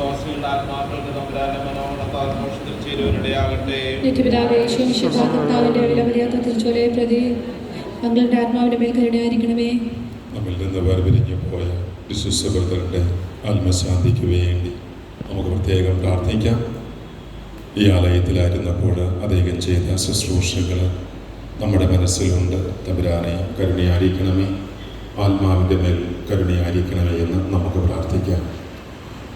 വിശ്വാസികളുടെ ആത്മാക്കൾക്ക് തമ്പുരാന്റെ മനോഹരത്താൽ മോക്ഷത്തിൽ ചേരുവനിടയാകട്ടെ. നിത്യപിതാവേ ശേഷിതാകർത്താവിന്റെ വിലമറിയാത്ത പ്രതി മംഗളുടെ ആത്മാവിന്റെ മേൽ കരുണയായിരിക്കണമേ. നമ്മിൽ നിന്ന് വേർപിരിഞ്ഞു പോയ വിശ്വസഭൃതരുടെ ആത്മശാന്തിക്ക് വേണ്ടി നമുക്ക് പ്രത്യേകം പ്രാർത്ഥിക്കാം. ഈ ആലയത്തിലായിരുന്നപ്പോൾ അദ്ദേഹം ചെയ്ത ശുശ്രൂഷകൾ നമ്മുടെ മനസ്സിലുണ്ട്. തമ്പുരാനെ കരുണയായിരിക്കണമേ. ആത്മാവിന്റെ മേൽ കരുണയായിരിക്കണമേ എന്ന് നമുക്ക് പ്രാർത്ഥിക്കാം.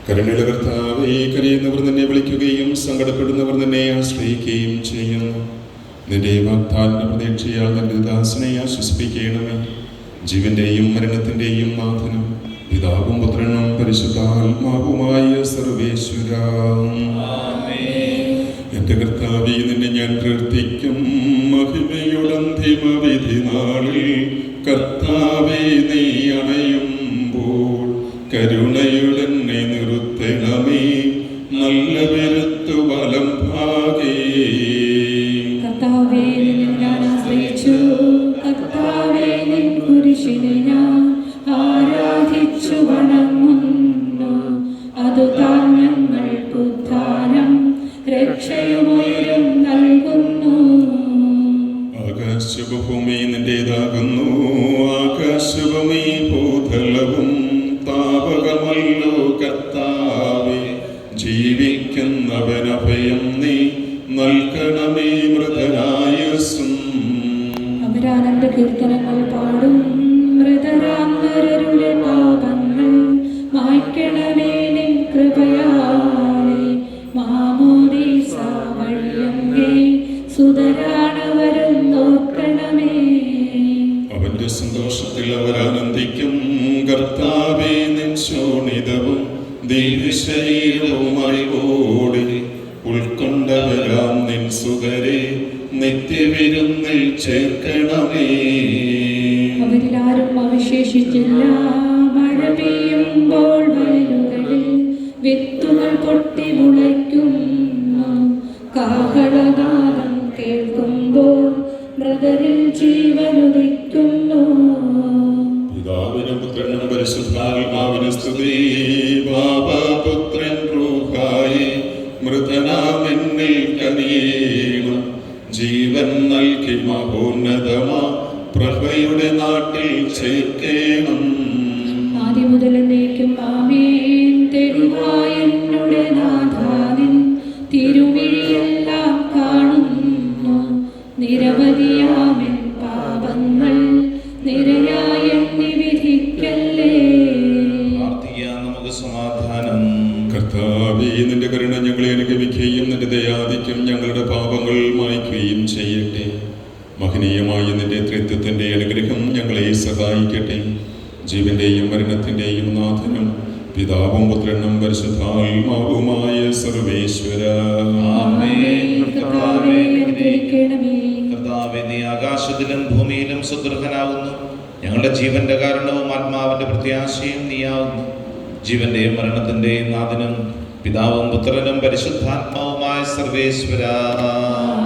കരുണയുടെ കർത്താവേ കരയുന്നവർ നിന്നെ വിളിക്കുകയും സങ്കടപ്പെടുന്നവർ നിന്നെ ആശ്രയിക്കുകയും ചെയ്യുന്നു. നിന്റെ വാഗ്ദാന പ്രതീക്ഷയാൽ നിന്റെ ദാസനെ ആശ്വസിപ്പിക്കണമേ. ജീവന്റെയും മരണത്തിന്റെയും നാഥനും പിതാവും പുത്രനും പരിശുദ്ധാത്മാവുമായ സർവേശ്വര. എന്റെ കർത്താവെ നിന്നെ ഞാൻ പ്രവർത്തിക്കും മഹിമയുടന്തിമ വിധി നാളിൽ കർത്താവെ നീ അണയുമ്പോൾ കരുണയുടനെ കുരിശിനെ ഞാൻ ആരാധിച്ചു വണങ്ങുന്നു. അതു താൻ ഞങ്ങൾക്ക് ഉദ്ധാനം രക്ഷയുമയരും നൽകുന്നു. ആകാശഭൂമി നിന്റേതാകുന്നു. ആകാശഭൂമി അവന്റെ സന്തോഷത്തിൽ അവരാനന്ദിക്കും. കർത്താവേ നിൻ ശോണിതവും ദീർഘശരീരവും അറിവോടെ ഉൾക്കൊണ്ടവരാം നിൻ സുഖരെ നിത്യവിരുന്നിൽ ചേർക്കണമേ. അവരിലാരും അവശേഷിച്ചില്ല. മഴ പെയ്യുമ്പോൾ വിത്തുകൾ പൊട്ടി മുളയ്ക്കുന്നു കാഹളഗാനം കേൾക്കുമ്പോൾ മൃതരിൽ ജീവനുദിക്കുന്നു പിതാവിനും പുത്രനും പരിശുദ്ധാത്മാവിന് സ്തുതി. പാപപുത്രൻ റൂഹായി മൃതനാമെന്നിൽ കനിയേണം. ജീവൻ നൽകി മഹോന്നതമാ പ്രഭയുടെ നാട്ടിൽ ചേർക്കേണം സഹായിക്കട്ടെ ജീവന്റെയും മരണത്തിന്റെയും നാഥനും പിതാവും പുത്രനും പരിശുദ്ധാത്മാവുമായ സർവേശ്വര. ആമേൻ. കർത്താവേ, അനുഗ്രഹിക്കണമേ കർത്താവേ നീ ആകാശത്തിലും ഭൂമിയിലും സുദൃഢനാകുന്നു. ഞങ്ങളുടെ ജീവന്റെ കാരണവും ആത്മാവിന്റെ പ്രത്യാശയും നീയാവുന്നു ജീവന്റെയും മരണത്തിന്റെയും നാഥനും പിതാവും പുത്രനും പരിശുദ്ധാത്മാവുമായ സർവേശ്വര.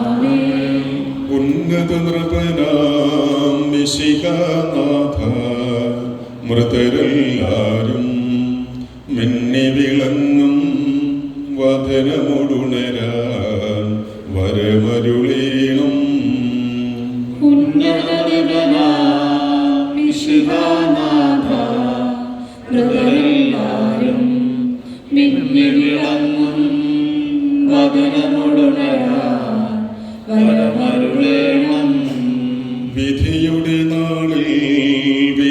ആമേൻ. ഉന്നത നൃപനാം മിശിഹാനാഥ മൃതരെല്ലാരും മിന്നി വിളങ്ങും വധനമുടുണരാൻ വരമരുളീണം. ഉന്നതനാഥ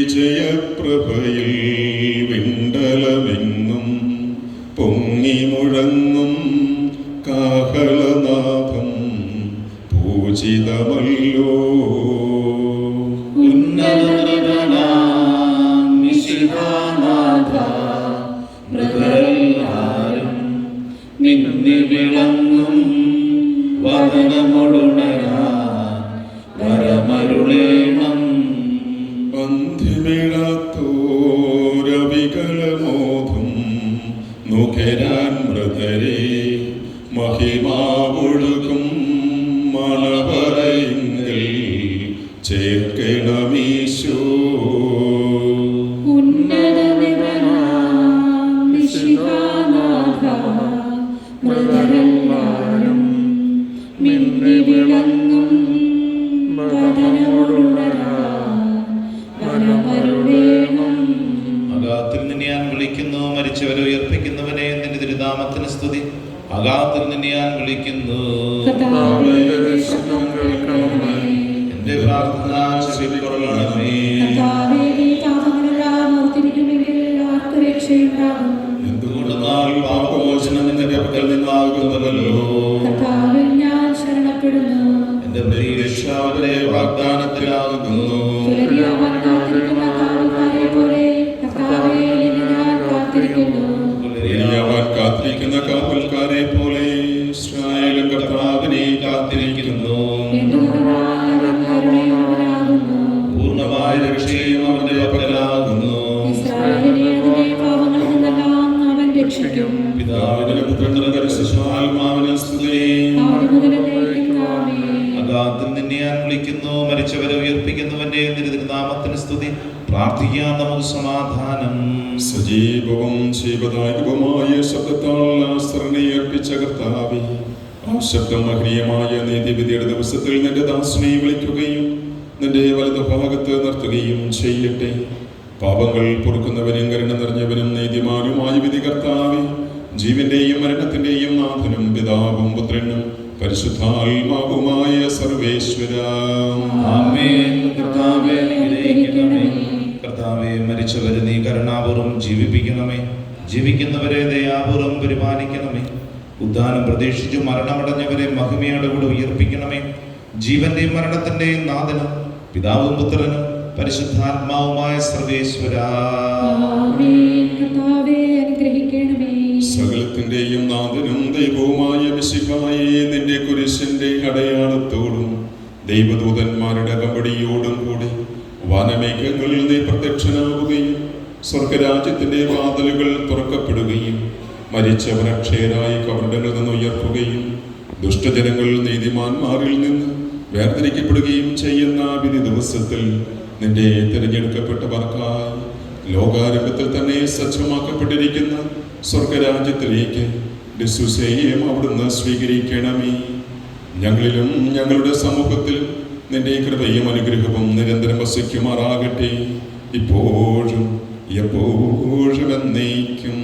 വിജയപ്രഭയിൽ വിണ്ടലമെങ്ങും പൊങ്ങി മുഴങ്ങും അന്തിമിഴത്തോരവികളമോധം നുകരാൻ മൃതരെ മഹിമാവൊഴുകും മണവറയെങ്കിൽ ചേർക്കണമീശോ നിന്റെ തിരുനാമത്തിന് സ്തുതി. അഗാത്തിൽ നിന്നെ ഞാൻ വിളിക്കുന്നു. മരിച്ചവരെ ഉയർപ്പിക്കുന്നവന്റെ തിരുനാമത്തിന് സ്തുതി. പ്രാർത്ഥിക്കാൻ നമുക്ക് സമാധാനം. സജീവവും ജീവദായകവുമായ ശബ്ദത്താൽ ആശ്രനെ ശബ്ദം നീതിവിധിയുടെ ദിവസത്തിൽ നിന്റെ ദാസനെ വിളിക്കുകയും നിന്റെ വലതു ഭാഗത്ത് നിർത്തുകയും ചെയ്യട്ടെ. പാപങ്ങൾ പൊറുക്കുന്നവനും കരുണ നിറഞ്ഞവനും നീതിമാനുമായ വിധി കർത്താവെ ജീവന്റെയും മരണത്തിന്റെയും നാഥനും പിതാവും പുത്രനും പരിശുദ്ധാത്മാവുമായ സർവേശ്വര. ആമേൻ. കർത്താവേ അനുഗ്രഹിക്കണമേ കർത്താവെ മരിച്ചവരെ നീ കരുണാപൂർവം ജീവിപ്പിക്കണമേ. ജീവിക്കുന്നവരെ ദയാപൂർവം പരിപാലിക്കണമേ. ഉദ്ധാനം പ്രതീക്ഷിച്ചു മരണമടഞ്ഞവരെ മഹിമയോടെ കൂടെ ഉയർപ്പിക്കണമേ. ജീവന്റെയും മരണത്തിന്റെയും നാഥനും പിതാവും പുത്രനും പരിശുദ്ധാത്മാവുമായ സർവേശ്വര. സകലത്തിന്റെയും നാഥനും ദൈവവുമായ മിശിഹായെ നിന്റെ കുരിശിന്റെ അടയാളത്തോടും ദൈവദൂതന്മാരുടെ കമ്പടിയോടും കൂടി വനമേഘങ്ങളിൽ നീ പ്രത്യക്ഷനാവുകയും സ്വർഗരാജ്യത്തിന്റെ വാതിലുകൾ തുറക്കപ്പെടുകയും മരിച്ചവർ അക്ഷയരായി നിന്ന് ഉയർത്തുകയും ദുഷ്ടജനങ്ങൾ നീതിമാന്മാരിൽ നിന്ന് വേർതിരിക്കപ്പെടുകയും ചെയ്യുന്ന വിധി ദിവസത്തിൽ നിന്റെ തിരഞ്ഞെടുക്കപ്പെട്ടവർക്കായി ലോകാരംഭത്തിൽ തന്നെ സജ്ജമാക്കപ്പെട്ടിരിക്കുന്ന സ്വർഗരാജ്യത്തിലേക്ക് ഡിസുസേയും അവിടുന്ന് സ്വീകരിക്കണമേ ഞങ്ങളിലും ഞങ്ങളുടെ സമൂഹത്തിലും നിന്റെ കൃപയും അനുഗ്രഹവും നിരന്തരം വസിക്കുമാറാകട്ടെ ഇപ്പോഴും എപ്പോഴും എന്നേക്കും.